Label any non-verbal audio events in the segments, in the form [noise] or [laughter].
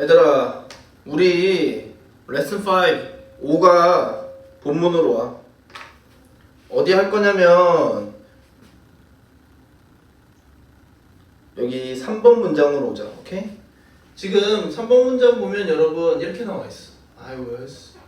얘들아, 우리 레슨 5 5가 본문으로 와. 어디 할 거냐면 여기 3번 문장으로 오자. 오케이? 지금 3번 문장 보면 여러분 이렇게 나와 있어. I was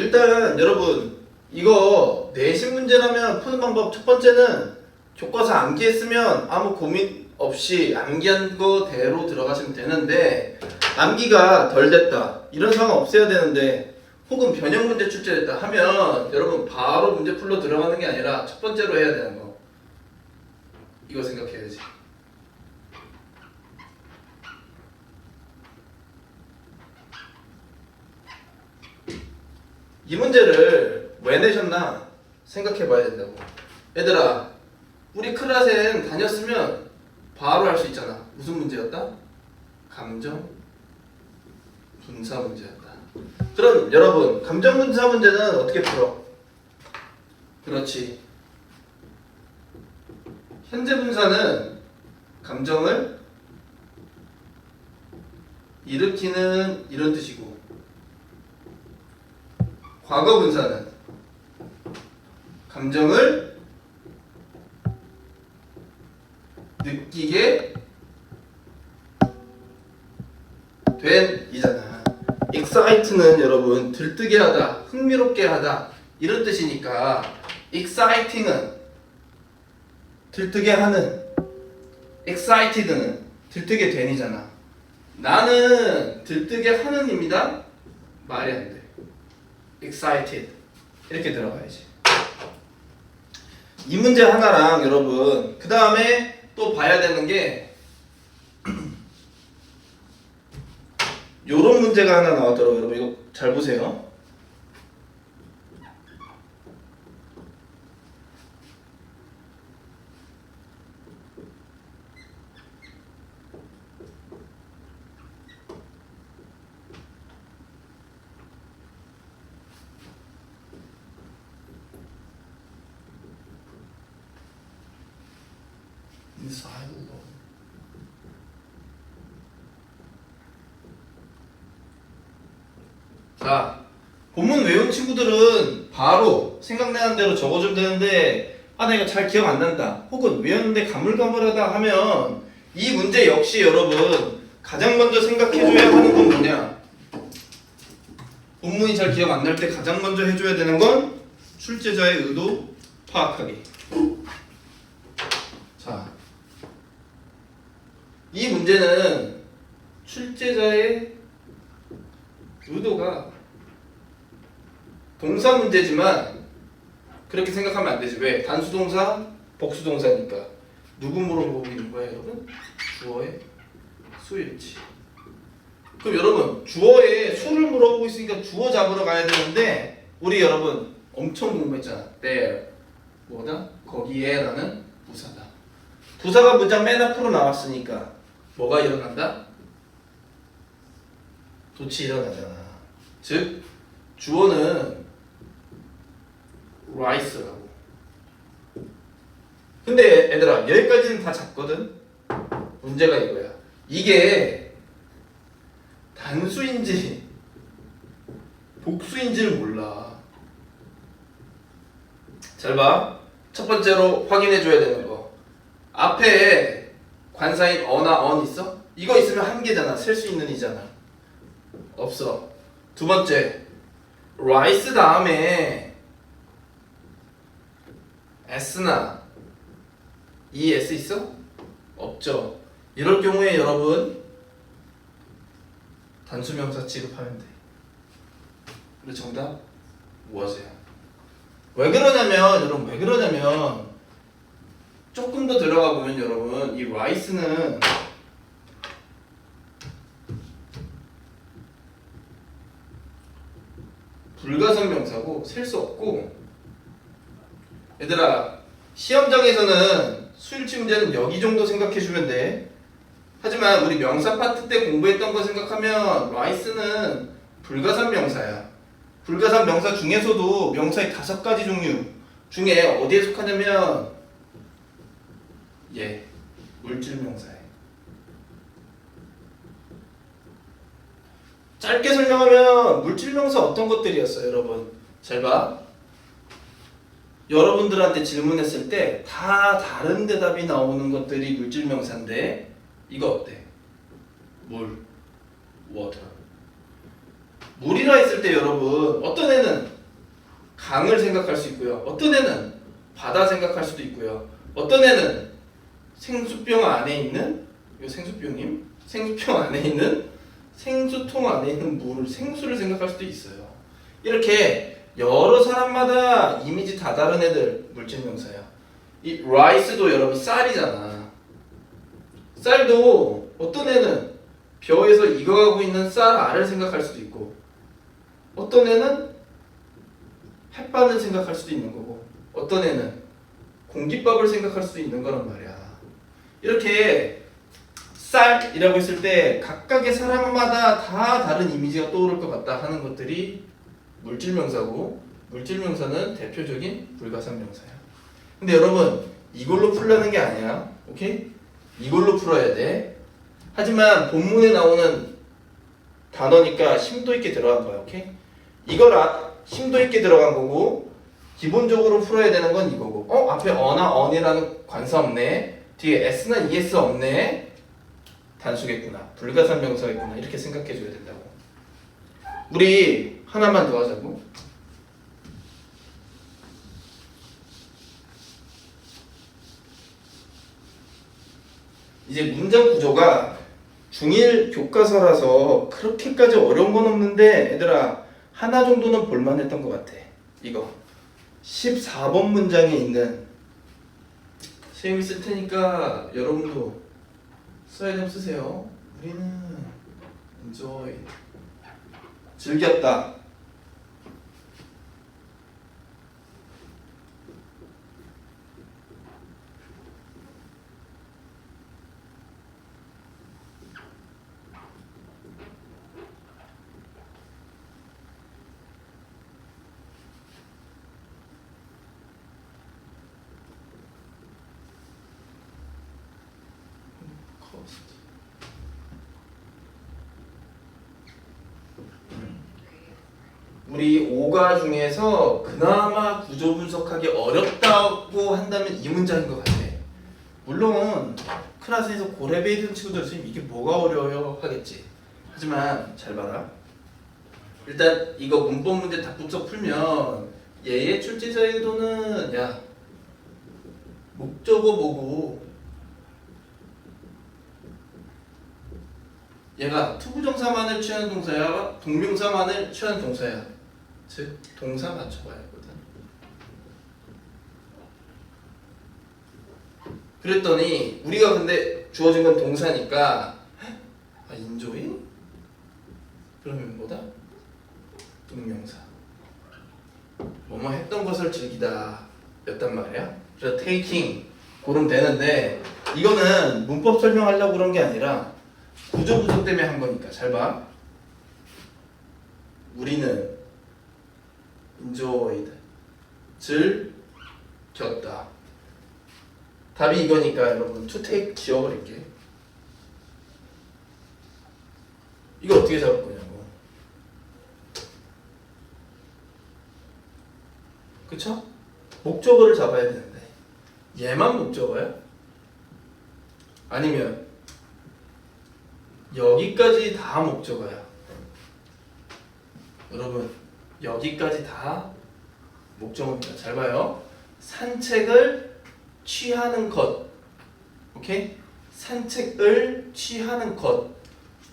일단 여러분 이거 내신 문제라면 푸는 방법 첫 번째는 교과서 암기했으면 아무 고민 없이 암기한 거대로 들어가시면 되는데 암기가 덜 됐다. 이런 상황 없애야 되는데 혹은 변형 문제 출제됐다 하면 여러분 바로 문제 풀러 들어가는 게 아니라 첫 번째로 해야 되는 거. 이거 생각해야지 이 문제를 왜 내셨나 생각해 봐야 된다고. 얘들아, 우리 클라스엔 다녔으면 바로 할수 있잖아. 무슨 문제였다? 감정 분사 문제였다. 그럼 여러분, 감정 분사 문제는 어떻게 풀어? 그렇지. 현재 분사는 감정을 일으키는 이런 뜻이고 과거 분사는 감정을 느끼게 된 이잖아. excite는 여러분 들뜨게 하다, 흥미롭게 하다 이런 뜻이니까 exciting은 들뜨게 하는 excited는 들뜨게 된이잖아. 나는 들뜨게 하는입니다. 말이 안 돼. Excited 이렇게 들어가야지. 이 문제 하나랑 여러분 그 다음에 또 봐야 되는 게 [clears throat] 요런 문제가 하나 나왔더라고요. 여러분 이거 잘 보세요. Alone. 자, 본문 외운 친구들은 바로 생각나는 대로 적어주면 되는데 아, 나 이거 잘 기억 안 난다. 혹은 외웠는데 가물가물하다 하면 이 문제 역시 여러분 가장 먼저 생각해줘야 하는 건 뭐냐? 본문이 잘 기억 안 날 때 가장 먼저 해줘야 되는 건 출제자의 의도 파악하기. 자, 이 문제는 출제자의 의도가 동사 문제지만 그렇게 생각하면 안 되지. 왜? 단수 동사, 복수 동사니까. 누구 물어보고 있는 거예요, 여러분? 주어의 수일치. 그럼 여러분, 주어의 수를 물어보고 있으니까 주어 잡으러 가야 되는데 우리 여러분 엄청 공부했잖아. there 뭐다? 거기에 라는 부사다. 부사가 문장 맨 앞으로 나왔으니까 뭐가 일어난다? 도치 일어나잖아. 즉 주어는 rice라고. 근데 얘들아 여기까지는 다 잡거든. 문제가 이거야. 이게 단수인지 복수인지를 몰라. 잘 봐. 첫 번째로 확인해 줘야 되는 거. 앞에 관사인 어나 언 있어? 이거 있으면 한 개잖아. 셀수 있는 이잖아. 없어. 두 번째, rice 다음에 s나 es 있어? 없죠. 이럴 경우에 여러분 단수명사 취급하면 돼. 그리고 정답 무엇이야? 왜 그러냐면 여러분 왜 그러냐면 조금 더 들어가 보면 여러분 이 rice는 불가선 명사고 셀 수 없고 얘들아 시험장에서는 수일치 문제는 여기 정도 생각해 주면 돼. 하지만 우리 명사 파트 때 공부했던 거 생각하면 rice는 불가선 명사야. 불가산 명사 중에서도 명사의 다섯 가지 종류 중에 어디에 속하냐면 예 물질 명사에 짧게 설명하면 물질 명사 어떤 것들이었어요 여러분 잘 봐. 여러분들한테 질문했을 때 다 다른 대답이 나오는 것들이 물질 명사인데 이거 어때? 물, water. 물이라 했을 때 여러분 어떤 애는 강을 생각할 수 있고요. 어떤 애는 바다 생각할 수도 있고요. 어떤 애는 생수병 안에 있는 이 생수병님 생수병 안에 있는 생수통 안에 있는 물을 생수를 생각할 수도 있어요. 이렇게 여러 사람마다 이미지 다 다른 애들 물질 명사야. 이 라이스도 여러분 쌀이잖아. 쌀도 어떤 애는 벼에서 익어가고 있는 쌀 알을 생각할 수도 있고 어떤 애는 햇반을 생각할 수도 있는 거고 어떤 애는 공깃밥을 생각할 수도 있는 거란 말이야. 이렇게 쌀이라고 했을 때 각각의 사람마다 다 다른 이미지가 떠오를 것 같다 하는 것들이 물질 명사고 물질 명사는 대표적인 불가산 명사야. 근데 여러분 이걸로 풀려는 게 아니야. 오케이? 이걸로 풀어야 돼. 하지만 본문에 나오는 단어니까 심도 있게 들어간 거야. 오케이? 이걸 아, 심도 있게 들어간 거고 기본적으로 풀어야 되는 건 이거고. 어? 앞에 어나 언이라는 관사 없네. 뒤에 s나 es 없네. 단수겠구나. 불가산 명사겠구나. 이렇게 생각해 줘야 된다고. 우리 하나만 더 하자고. 이제 문장 구조가 중일 교과서라서 그렇게까지 어려운 건 없는데 얘들아 하나 정도는 볼만했던 것 같아. 이거 14번 문장에 있는 쓸 테니까 여러분도 써야 되면 쓰세요. 우리는 enjoy 즐겼다. 우리 오가 중에서 그나마 구조 분석하기 어렵다고 한다면 이 문장인 것 같아. 물론 클래스에서 고레벨 친구들 선생님 이게 뭐가 어려워요 하겠지. 하지만 잘 봐라. 일단 이거 문법 문제 답분석 풀면 얘의 출제자 의도는 야 목적어 보고 얘가 투부정사만을 취하는 동사야 동명사만을 취하는 동사야 즉 동사 맞춰봐야 하거든 그랬더니 우리가 근데 주어진 건 동사니까 아 인조이? 그러면 뭐다? 동명사 뭐뭐 했던 것을 즐기다 였단 말이야 그래서 taking 고르면 되는데 이거는 문법 설명하려고 그런 게 아니라 구조 분석 때문에 한 거니까 잘 봐. 우리는 enjoyed 즐겼다. 답이 이거니까 여러분 to take 지워버릴게. 이거 어떻게 잡을 거냐고. 그쵸? 목적어를 잡아야 되는데 얘만 목적어야? 아니면 여기까지 다 목적어야. 여러분 여기까지 다 목적어입니다. 잘 봐요. 산책을 취하는 것. 오케이? 산책을 취하는 것.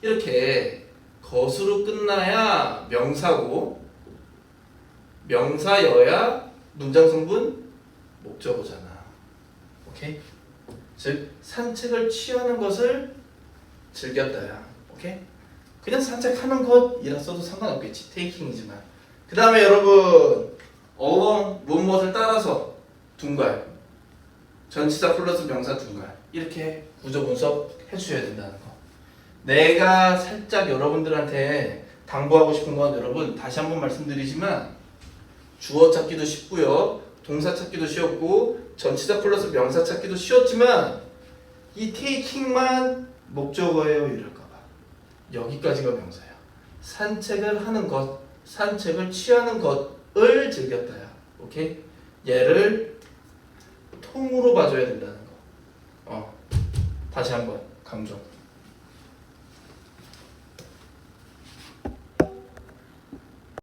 이렇게 것으로 끝나야 명사고 명사여야 문장 성분 목적어잖아. 오케이? 즉 산책을 취하는 것을 즐겼다야. 오케이? 그냥 산책하는 것이라 써도 상관없겠지. 테이킹이지만. 그 다음에 여러분 어원 무엇을 따라서 둔갈 전치사 플러스 명사 둔갈 이렇게 구조 분석 해주셔야 된다는 거. 내가 살짝 여러분들한테 당부하고 싶은 건 여러분 다시 한번 말씀드리지만 주어 찾기도 쉽고요. 동사 찾기도 쉬웠고 전치사 플러스 명사 찾기도 쉬웠지만 이 taking만 목적어예요 이럴까봐 여기까지가 명사야. 산책을 하는 것, 산책을 취하는 것을 즐겼다야. 오케이? 얘를 통으로 봐줘야 된다는 거. 어. 다시 한번 감정.